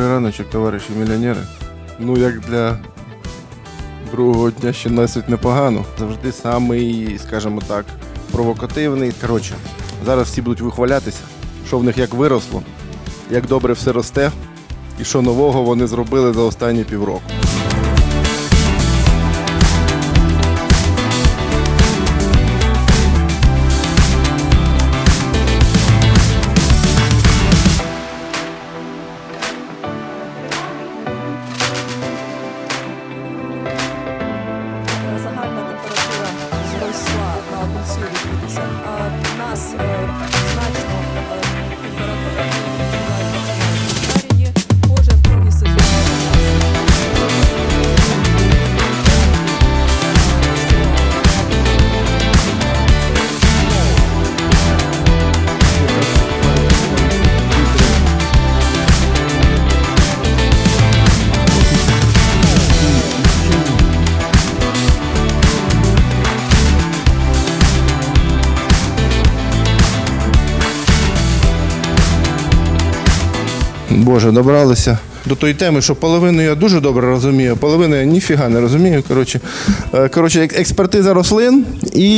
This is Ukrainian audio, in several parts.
Добрий раночок, товариші мільйонери. Ну, як для другого дня ще досить непогано. Завжди самий, скажімо так, провокативний. Коротше, зараз всі будуть вихвалятися, що в них як виросло, як добре все росте, і що нового вони зробили за останні півроку. Нас Боже, добралися до тої теми, що половину я дуже добре розумію, половину я ніфіга не розумію. Коротше, Е, коротше експертиза рослин і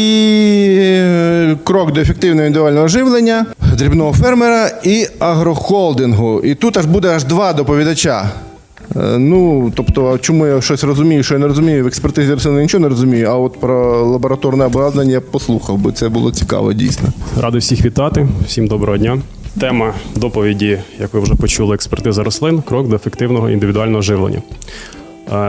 е, крок до ефективного індивідуального живлення, дрібного фермера і агрохолдингу. І тут аж буде аж два доповідача. Е, Ну, тобто, чому я щось розумію, що я не розумію, в експертизі рослин нічого не розумію, а от про лабораторне обладнання я послухав, бо це було цікаво дійсно. Радий всіх вітати, всім доброго дня. Тема доповіді, як ви вже почули, експертиза рослин, крок до ефективного індивідуального живлення.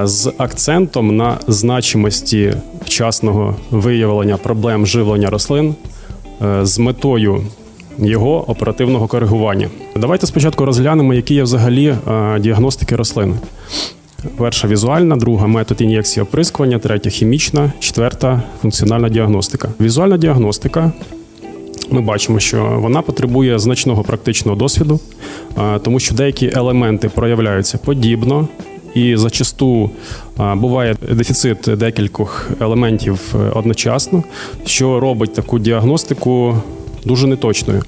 З акцентом на значимості вчасного виявлення проблем живлення рослин е, з метою його оперативного коригування. Давайте спочатку розглянемо, які є взагалі е, діагностики рослини. Перша візуальна, друга метод ін'єкції оприскування, третя хімічна, четверта функціональна діагностика. Візуальна діагностика ми бачимо, що вона потребує значного практичного досвіду, тому що деякі елементи проявляються подібно. І зачасту буває дефіцит декількох елементів е, одночасно, що робить таку діагностику дуже неточною.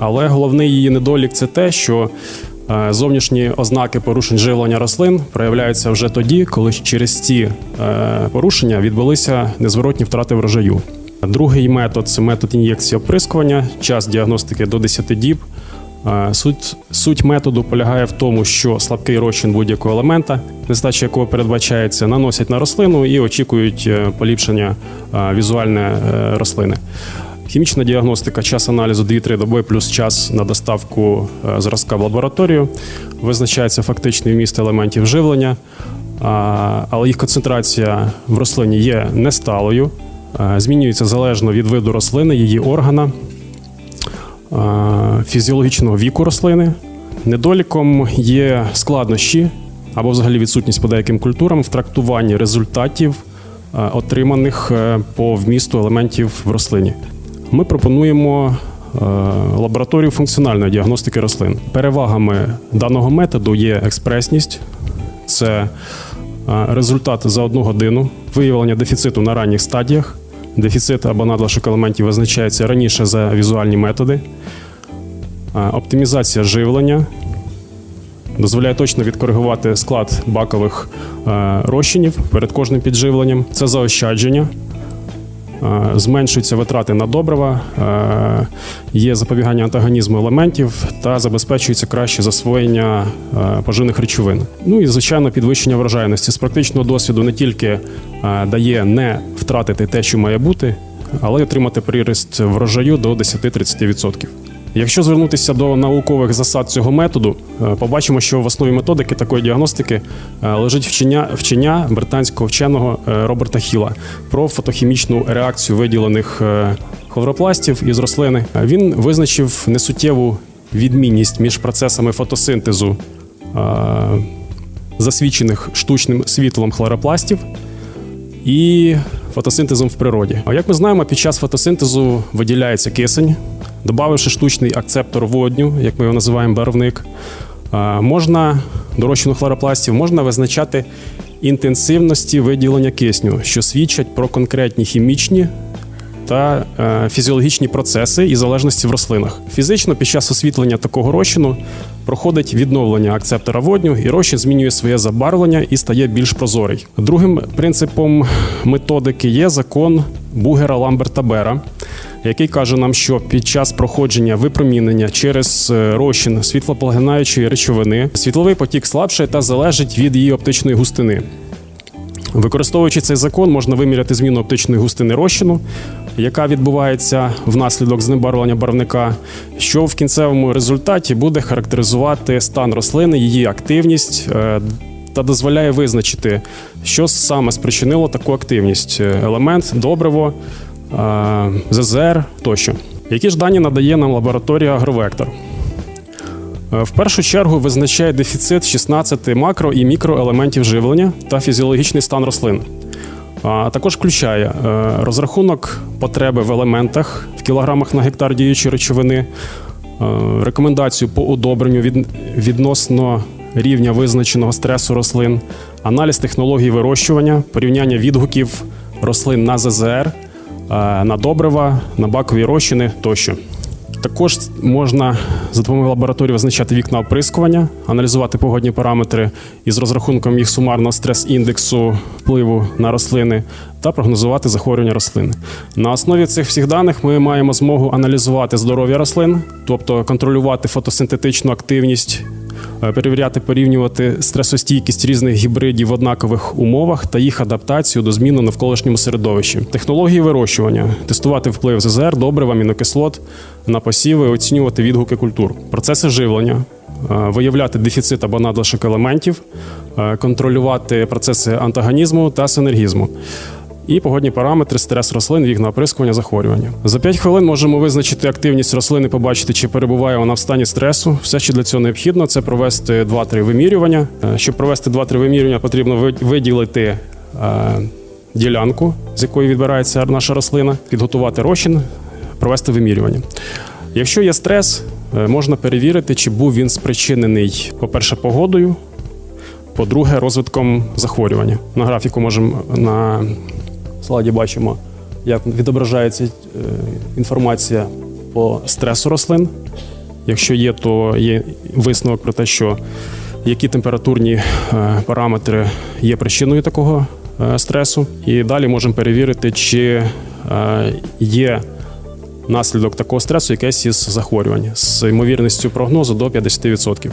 Але головний її недолік це те, що зовнішні ознаки порушень живлення рослин проявляються вже тоді, коли через ці е, порушення відбулися незворотні втрати врожаю. Другий метод це метод ін'єкції оприскування, час діагностики до 10 діб. Суть, суть методу полягає в тому, що слабкий розчин будь-якого елемента, нестача якого передбачається, наносять на рослину і очікують е, поліпшення візуальне е, рослини. Хімічна діагностика, час аналізу 2-3 доби плюс час на доставку е, зразка в лабораторію. Визначається фактичний вміст елементів живлення, але їх концентрація в рослині є несталою, змінюється залежно від виду рослини, її органа, е, фізіологічного віку рослини. Недоліком є складнощі або взагалі відсутність по деяким культурам в трактуванні результатів, е, отриманих е, по вмісту елементів в рослині. Ми пропонуємо е, лабораторію функціональної діагностики рослин. Перевагами даного методу є експресність, це е, результат за одну годину, виявлення дефіциту на ранніх стадіях. Дефіцит або надлишок елементів визначається раніше за візуальні методи. Оптимізація живлення дозволяє точно відкоригувати склад бакових розчинів перед кожним підживленням. Це заощадження. Е, Зменшуються витрати на добрива, е, є запобігання антагонізму елементів та забезпечується краще засвоєння е, поживних речовин. Ну і звичайно, підвищення врожайності з практичного досвіду не тільки дає не втратити те, що має бути, але й отримати приріст врожаю до 10-30%. Якщо звернутися до наукових засад цього методу, е, побачимо, що в основі методики такої діагностики е, лежить вчення, вчення британського вченого е, Роберта Хіла про фотохімічну реакцію виділених хлоропластів із рослини. Він визначив несуттєву відмінність між процесами фотосинтезу, засвідчених штучним світлом хлоропластів і фотосинтезом в природі. А як ми знаємо, під час фотосинтезу виділяється кисень, додавши штучний акцептор водню, як ми його називаємо барвник, можна до розчину хлоропластів можна визначати інтенсивності виділення кисню, що свідчать про конкретні хімічні та е, фізіологічні процеси і залежності в рослинах. Фізично під час освітлення такого розчину проходить відновлення акцептора водню, і розчин змінює своє забарвлення і стає більш прозорий. Другим принципом методики є закон Бугера Ламберта Бера, який каже нам, що під час проходження випромінення через е, розчин світлопоглинаючої речовини світловий потік слабшає та залежить від її оптичної густини. Використовуючи цей закон, можна виміряти зміну оптичної густини розчину, яка відбувається внаслідок знебарвлення барвника, що в кінцевому результаті буде характеризувати стан рослини, її активність е, та дозволяє визначити, що саме спричинило таку активність: Е, елемент, добриво, е, ЗЗР тощо. Які ж дані надає нам лабораторія Агровектор? В першу чергу визначає дефіцит 16 макро і мікроелементів живлення та фізіологічний стан рослин. А також включає е, розрахунок потреби в елементах в кілограмах на гектар діючої речовини, е, рекомендацію по удобренню від, відносно рівня визначеного стресу рослин, аналіз технологій вирощування, порівняння відгуків рослин на ЗЗР, е, на добрива, на бакові розчини тощо. Також можна за допомогою лабораторії визначати вікна оприскування, аналізувати погодні параметри із розрахунком їх сумарного стрес-індексу впливу на рослини та прогнозувати захворювання рослин. На основі цих всіх даних ми маємо змогу аналізувати здоров'я рослин, тобто контролювати фотосинтетичну активність. Е, Перевіряти, порівнювати стресостійкість різних гібридів в однакових умовах та їх адаптацію до змін у навколишньому середовищі. Технології вирощування, тестувати вплив ЗЗР, добрив, амінокислот на посіви, оцінювати відгуки культур, процеси живлення, е, виявляти дефіцит або надлишок елементів, е, контролювати процеси антагонізму та синергізму. І погодні параметри, стрес рослин, на оприскування, захворювання. За 5 хвилин можемо визначити активність рослини, побачити, чи перебуває вона в стані стресу. Все, що для цього необхідно, це провести 2-3 вимірювання. Е, Щоб провести 2-3 вимірювання, потрібно виділити е, ділянку, з якої відбирається наша рослина, підготувати розчин, провести вимірювання. Якщо є стрес, е, можна перевірити, чи був він спричинений, по-перше, погодою, по-друге, розвитком захворювання. На графіку можемо на слайді бачимо, як відображається е, інформація по стресу рослин. Якщо є, то є висновок про те, що які температурні е, параметри є причиною такого е, стресу. І далі можемо перевірити, чи є наслідок такого стресу якесь із захворювань з ймовірністю прогнозу до 50%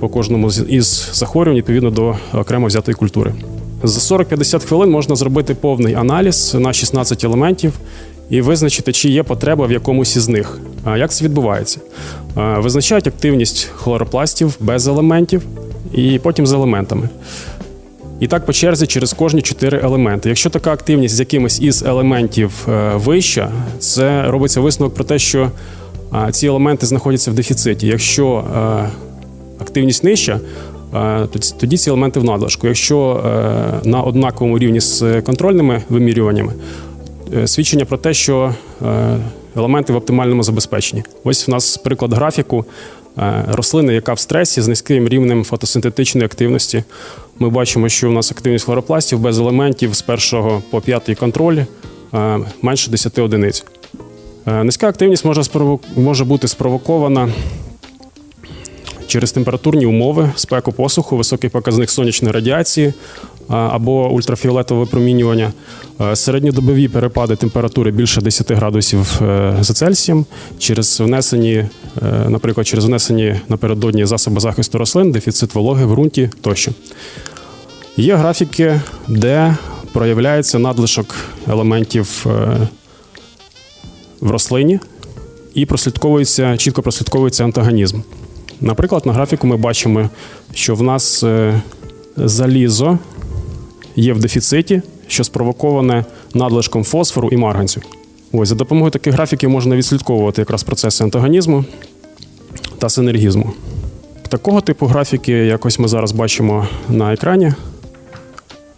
по кожному із захворювань відповідно до окремо взятої культури. За 40-50 хвилин можна зробити повний аналіз на 16 елементів і визначити, чи є потреба в якомусь із них. Як це відбувається? Визначають активність хлоропластів без елементів і потім з елементами. І так по черзі через кожні чотири елементи. Якщо така активність з якимось із елементів е, вища, це робиться висновок про те, що ці елементи знаходяться в дефіциті. Якщо е, активність нижча, тоді- тоді ці елементи в надлишку. Якщо е, на однаковому рівні з контрольними вимірюваннями, е, свідчення про те, що е, елементи в оптимальному забезпеченні. Ось в нас приклад графіку е, рослини, яка в стресі з низьким рівнем фотосинтетичної активності. Ми бачимо, що у нас активність хлоропластів без елементів з першого по п'ятий контроль е, менше 10 одиниць. Е, Низька активність може бути спровокована через температурні умови, спеку посуху, високий показник сонячної радіації або ультрафіолетове випромінювання, Е, середньодобові перепади температури більше 10 градусів е, за Цельсієм, через внесені, е, наприклад, через внесені напередодні засоби захисту рослин, дефіцит вологи в ґрунті тощо. Є графіки, де проявляється надлишок елементів в рослині і прослідковується, чітко прослідковується антагонізм. Наприклад, на графіку ми бачимо, що в нас е, залізо є в дефіциті, що спровоковане надлишком фосфору і марганцю. Ось за допомогою таких графіків можна відслідковувати якраз процеси антагонізму та синергізму. Такого типу графіки, якось ми зараз бачимо на екрані,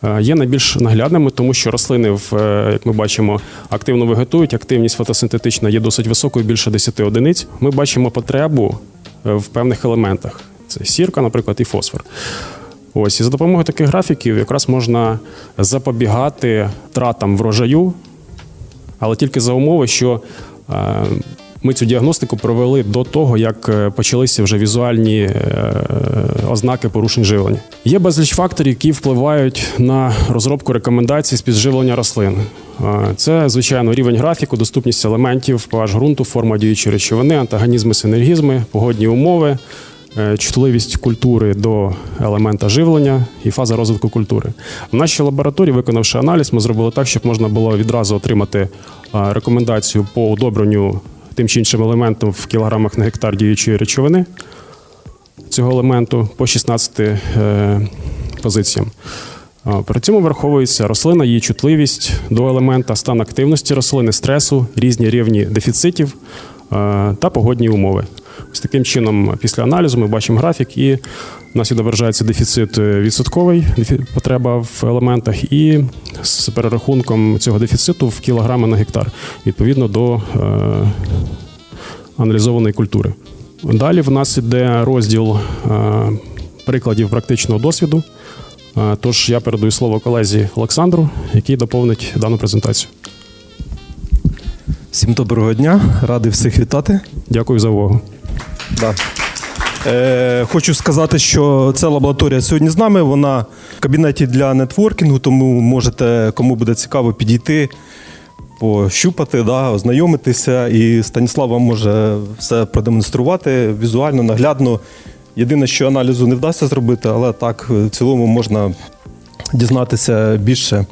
е, є найбільш наглядними, тому що рослини, е, як ми бачимо, активно вегетують, активність фотосинтетична є досить високою, більше 10 одиниць. Ми бачимо потребу в певних елементах. Це сірка, наприклад, і фосфор. Ось і за допомогою таких графіків якраз можна запобігати тратам врожаю, але тільки за умови, що е, Ми цю діагностику провели до того, як е, почалися вже візуальні е, ознаки порушень живлення. Є безліч факторів, які впливають на розробку рекомендацій з підживлення рослин. Е, Це, звичайно, рівень графіку, доступність елементів, pH ґрунту, форма діючої речовини, антагонізми, синергізми, погодні умови, е, чутливість культури до елемента живлення і фаза розвитку культури. В нашій лабораторії, виконавши аналіз, ми зробили так, щоб можна було відразу отримати е, рекомендацію по удобренню тим чи іншим елементом в кілограмах на гектар діючої речовини цього елементу по 16 е, позиціям. При цьому враховується рослина, її чутливість до елемента, стан активності рослини, стресу, різні рівні дефіцитів та погодні умови. Ось таким чином, після аналізу ми бачимо графік, і у нас відображається дефіцит е, відсотковий, потреба в елементах, і з перерахунком цього дефіциту в кілограми на гектар відповідно до е, аналізованої культури. Далі в нас іде розділ е, прикладів практичного досвіду. Тож я передаю слово колезі Олександру, який доповнить дану презентацію. Всім доброго дня, радий всіх вітати. Дякую за увагу. Да. Е, хочу сказати, що ця лабораторія сьогодні з нами. Вона в кабінеті для нетворкінгу, тому можете, кому буде цікаво, підійти, пощупати, да, ознайомитися. І Станіслав вам може все продемонструвати візуально, наглядно. Єдине, що аналізу не вдасться зробити, але так в цілому можна дізнатися більше,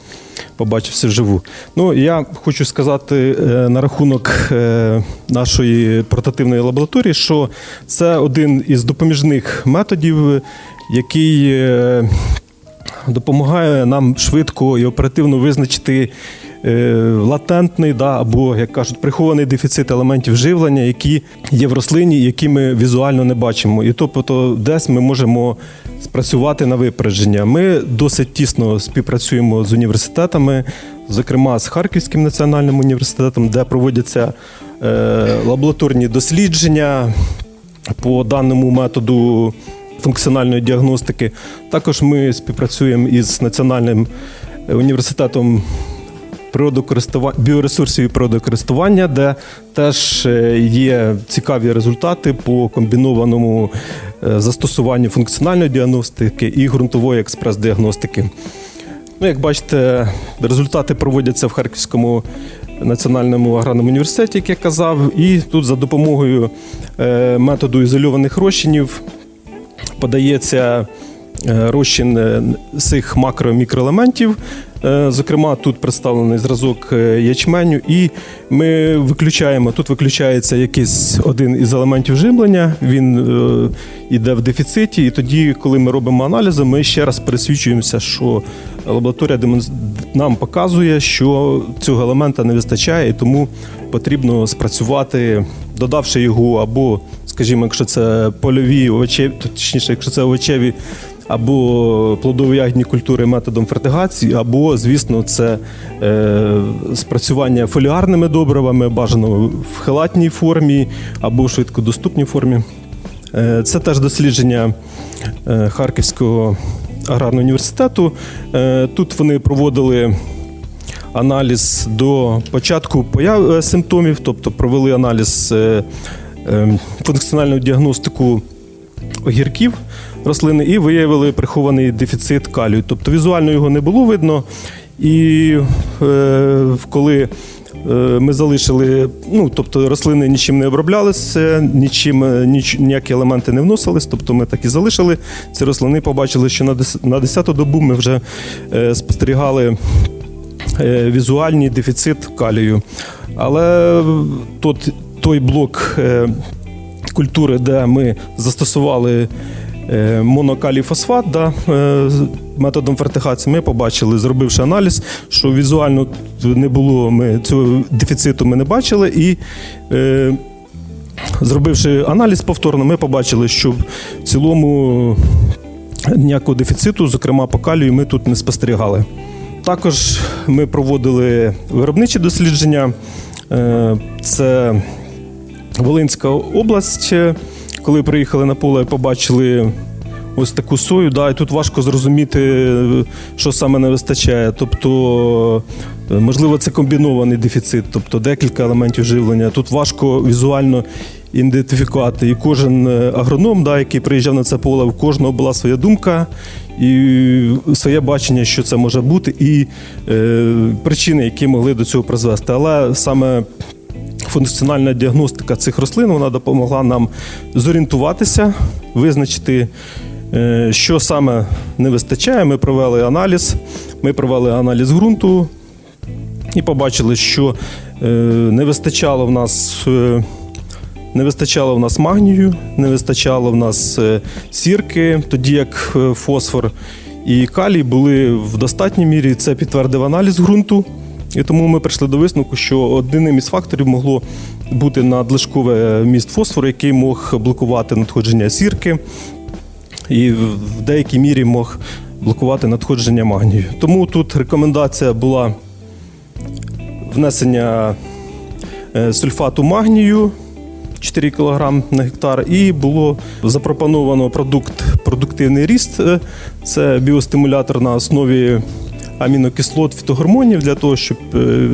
побачивши вживу. Ну, я хочу сказати е, на рахунок е, нашої портативної лабораторії, що це один із допоміжних методів, який е, допомагає нам швидко і оперативно визначити е, латентний да, або, як кажуть, прихований дефіцит елементів живлення, які є в рослині, які ми візуально не бачимо. І тобто десь ми можемо спрацювати на випередження. Ми досить тісно співпрацюємо з університетами, зокрема з Харківським національним університетом, де проводяться е, лабораторні дослідження по даному методу функціональної діагностики. Також ми співпрацюємо із Національним університетом природокористува- біоресурсів і природокористування, де теж е, є цікаві результати по комбінованому е, застосуванню функціональної діагностики і ґрунтової експрес-діагностики. Ну, як бачите, результати проводяться в Харківському національному аграрному університеті, як я казав, і тут за допомогою е, методу ізольованих розчинів подається розчин е, цих макро-мікроелементів. Е, Зокрема, тут представлений зразок е, ячменю, і ми виключаємо. Тут виключається якийсь один із елементів живлення, він е, йде в дефіциті, і тоді, коли ми робимо аналізи, ми ще раз пересвідчуємося, що лабораторія нам показує, що цього елемента не вистачає, і тому потрібно спрацювати, додавши його або, скажімо, якщо це польові овочеві, точніше, якщо це овочеві або плодово-ягідні культури методом фертигації, або, звісно, це е, спрацювання фоліарними добривами, бажано в хелатній формі або в швидкодоступній формі. Е, Це теж дослідження е, Харківського аграрного університету. Е, Тут вони проводили аналіз до початку появ е, симптомів, тобто провели аналіз е, функціональну діагностику огірків рослини і виявили прихований дефіцит калію. Тобто візуально його не було видно. І е, коли е, ми залишили, ну тобто рослини нічим не оброблялися, нічим е, ніч, ніякі елементи не вносились. Тобто ми так і залишили ці рослини. Побачили, що на дес- 10-ту добу ми вже е, спостерігали е, візуальний дефіцит калію. Але тут той блок е, культури, де ми застосували е, монокалій фосфат да, е, методом фертигації, ми побачили, зробивши аналіз, що візуально не було, ми цього дефіциту ми не бачили. І е, зробивши аналіз повторно, ми побачили, що в цілому ніякого дефіциту, зокрема по калію, ми тут не спостерігали. Також ми проводили виробничі дослідження. Це Волинська область. Коли приїхали на поле, побачили ось таку сою. Да, і тут важко зрозуміти, що саме не вистачає. Тобто Е, Можливо, це комбінований дефіцит, тобто декілька елементів живлення. Тут важко візуально ідентифікувати. І кожен е, агроном, да, який приїжджав на це поле, в кожного була своя думка і своє бачення, що це може бути, і е, причини, які могли до цього призвести. Але саме функціональна діагностика цих рослин вона допомогла нам зорієнтуватися, визначити, е, що саме не вистачає. Ми провели аналіз, ми провели аналіз ґрунту і побачили, що е, не вистачало в нас. е, Не вистачало в нас магнію, не вистачало в нас сірки, тоді як фосфор і калій були в достатній мірі. Це підтвердив аналіз ґрунту. І тому ми прийшли до висновку, що одним із факторів могло бути надлишкове міст фосфору, який мог блокувати надходження сірки, і в в деякій мірі мог блокувати надходження магнію. Тому тут рекомендація була внесення е, сульфату магнію 4 кг на гектар, і було запропоновано продукт продуктивний ріст. Е, Це біостимулятор на основі амінокислот фітогормонів для того, щоб е,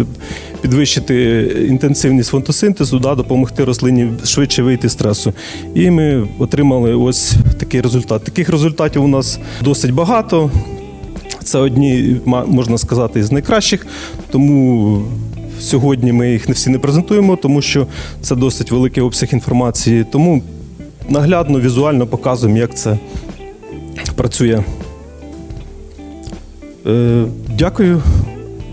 підвищити інтенсивність фотосинтезу, да, допомогти рослині швидше вийти з стресу. І ми отримали ось такий результат. Таких результатів у нас досить багато. Це одні, можна сказати, з найкращих. Тому сьогодні ми їх не всі не презентуємо, тому що це досить великий обсяг інформації. Тому наглядно, візуально показуємо, як це працює. Е, дякую.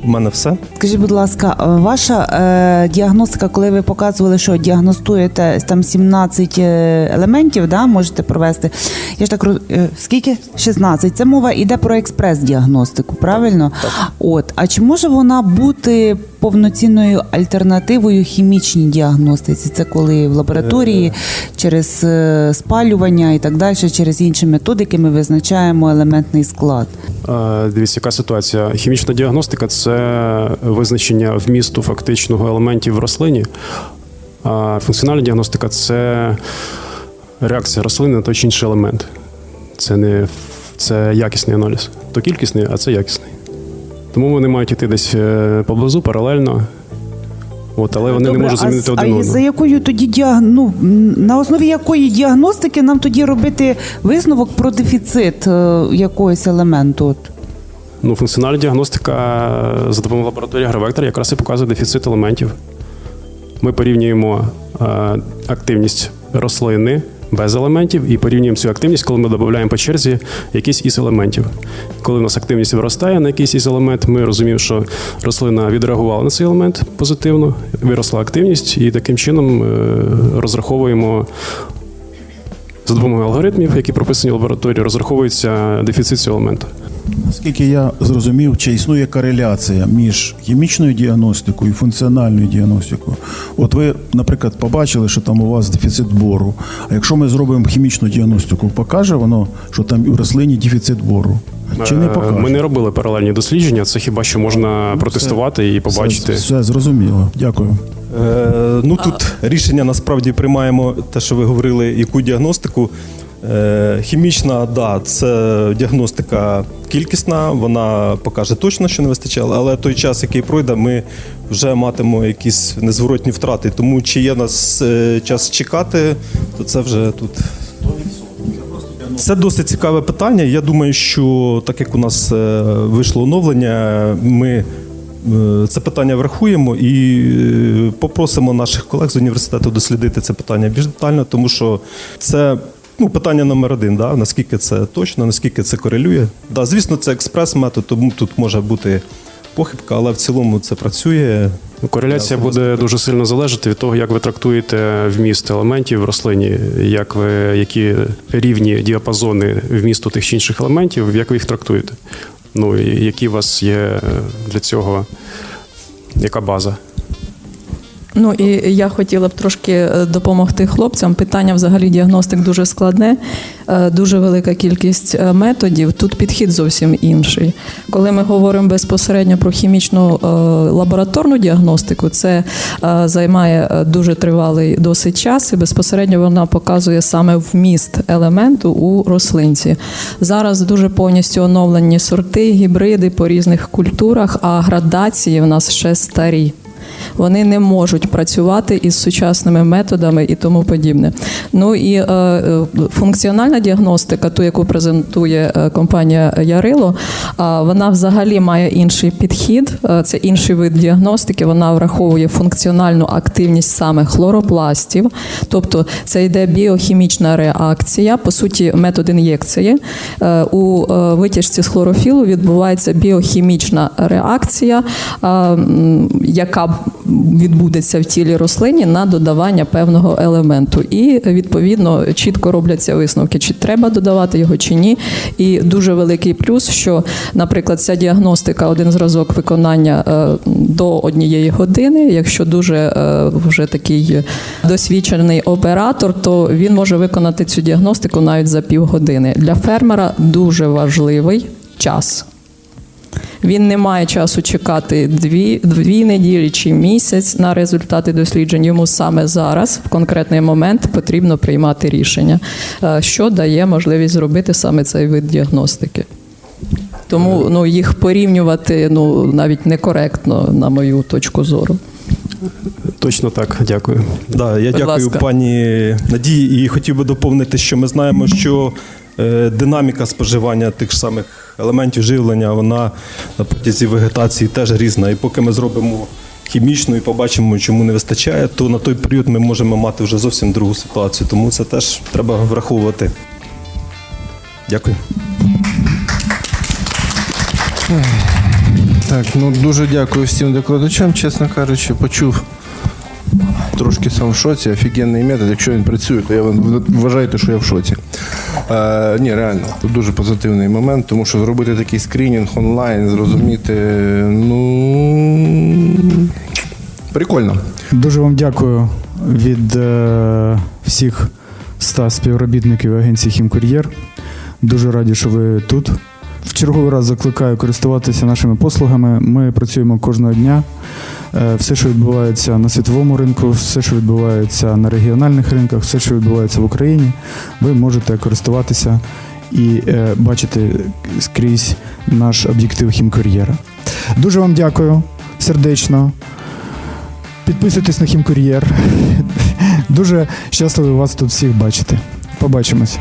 У мене все. Скажіть, будь ласка, е, ваша е, діагностика, коли ви показували, що діагностуєте там 17 е, елементів, да, можете провести. Я ж так роз... е, скільки? 16. Це мова йде про експрес-діагностику, правильно? От. А чи може вона бути повноцінною альтернативою хімічній діагностиці? Це коли в лабораторії через е, спалювання і так далі, через інші методики ми визначаємо елементний склад. Е, Дивіться, яка ситуація. Хімічна діагностика це визначення вмісту фактичного елементів в рослині. А функціональна діагностика це реакція рослини на той чи інший елемент. Це не це якісний аналіз. То кількісний, а це якісний. Тому вони мають йти десь е, поблизу, паралельно. От, але вони Добре, не можуть а замінити з- один а одного. за якою тоді діаг... ну, на основі якої діагностики нам тоді робити висновок про дефіцит е, якогось елементу? От? Ну, функціональна діагностика е, за допомогою лабораторії Гравектор якраз і показує дефіцит елементів. Ми порівнюємо активність рослини без елементів і порівнюємо цю активність, коли ми додаємо по черзі якісь із елементів. Коли у нас активність виростає на якийсь із елемент, ми розуміємо, що рослина відреагувала на цей елемент позитивно, виросла активність, і таким чином е, розраховуємо. За допомогою алгоритмів, які прописані в лабораторії, розраховується дефіцит цього елементу. Наскільки я зрозумів, чи існує кореляція між хімічною діагностикою і функціональною діагностикою. От ви, наприклад, побачили, що там у вас дефіцит бору. А якщо ми зробимо хімічну діагностику, покаже воно, що там у рослині дефіцит бору? Чи не Е, покаже? Ми не робили паралельні дослідження. Це хіба що можна протестувати і побачити. Все, все зрозуміло. Дякую. Е, ну тут рішення насправді приймаємо те, що ви говорили, яку діагностику. Е, хімічна, да, це діагностика кількісна, вона покаже точно, що не вистачало, але той час, який пройде, ми вже матимемо якісь незворотні втрати. Тому чи є нас е, час чекати, то це вже тут. Це досить цікаве питання. Я думаю, що так як у нас е, вийшло оновлення, ми це питання врахуємо і попросимо наших колег з університету дослідити це питання більш детально, тому що це. Ну, питання номер один, да? наскільки це точно, наскільки це корелює. Да, звісно, це експрес-метод, тому тут може бути похибка, але в цілому це працює. Ну, Кореляція буде дуже сильно залежати від того, як ви трактуєте вміст елементів в рослині, як ви, які рівні діапазони вмісту тих чи інших елементів, як ви їх трактуєте. Ну, і які у вас є для цього, яка база. Ну і я хотіла б трошки е, допомогти хлопцям. Питання взагалі діагностик дуже складне, е, дуже велика кількість е, методів. Тут підхід зовсім інший. Коли ми говоримо безпосередньо про хімічну лабораторну діагностику, це займає дуже тривалий досить час, і безпосередньо вона показує саме вміст елементу у рослинці. Зараз дуже повністю оновлені сорти, гібриди по різних культурах, а градації в нас ще старі. Вони не можуть працювати із сучасними методами і тому подібне. Ну і е, е, функціональна діагностика, ту, яку презентує е, компанія Ярило, а вона взагалі має інший підхід. Е, Це інший вид діагностики. Вона враховує функціональну активність саме хлоропластів, тобто це йде біохімічна реакція, по суті, метод ін'єкції. Е, У е, витяжці з хлорофілу відбувається біохімічна реакція, е, яка відбудеться в тілі рослині на додавання певного елементу. І відповідно чітко робляться висновки, чи треба додавати його чи ні. І дуже великий плюс, що, наприклад, ця діагностика, один зразок виконання е, до однієї години. Якщо дуже е, вже такий досвідчений оператор, то він може виконати цю діагностику навіть за півгодини. Для фермера дуже важливий час. Він не має часу чекати дві, дві неділі чи місяць на результати досліджень. Йому саме зараз, в конкретний момент, потрібно приймати рішення, е, що дає можливість зробити саме цей вид діагностики. Тому ну, їх порівнювати ну, навіть некоректно, на мою точку зору. Точно так, дякую. Да, я Будь дякую ласка. пані Надії і хотів би доповнити, що ми знаємо, що динаміка споживання тих ж самих елементів живлення, вона на протязі вегетації теж різна. І поки ми зробимо хімічну і побачимо, чому не вистачає, то на той період ми можемо мати вже зовсім другу ситуацію. Тому це теж треба враховувати. Дякую. Так, ну дуже дякую всім докладачам, чесно кажучи, почув. Трошки сам в шоці, офігенний метод. Якщо він працює, то я ви що я в шоці. Е, ні, реально, тут дуже позитивний момент, тому що зробити такий скринінг онлайн, зрозуміти, ну прикольно. Дуже вам дякую від е, всіх ста співробітників агенції Хімкур'єр. Дуже раді, що ви тут. В черговий раз закликаю користуватися нашими послугами. Ми працюємо кожного дня. Е, Все, що відбувається на світовому ринку, все, що відбувається на регіональних ринках, все, що відбувається в Україні, ви можете користуватися і е, бачити скрізь наш об'єктив Хімкур'єра. Дуже вам дякую сердечно. Підписуйтесь на Хімкур'єр. Дуже щасливий вас тут всіх бачити. Побачимось.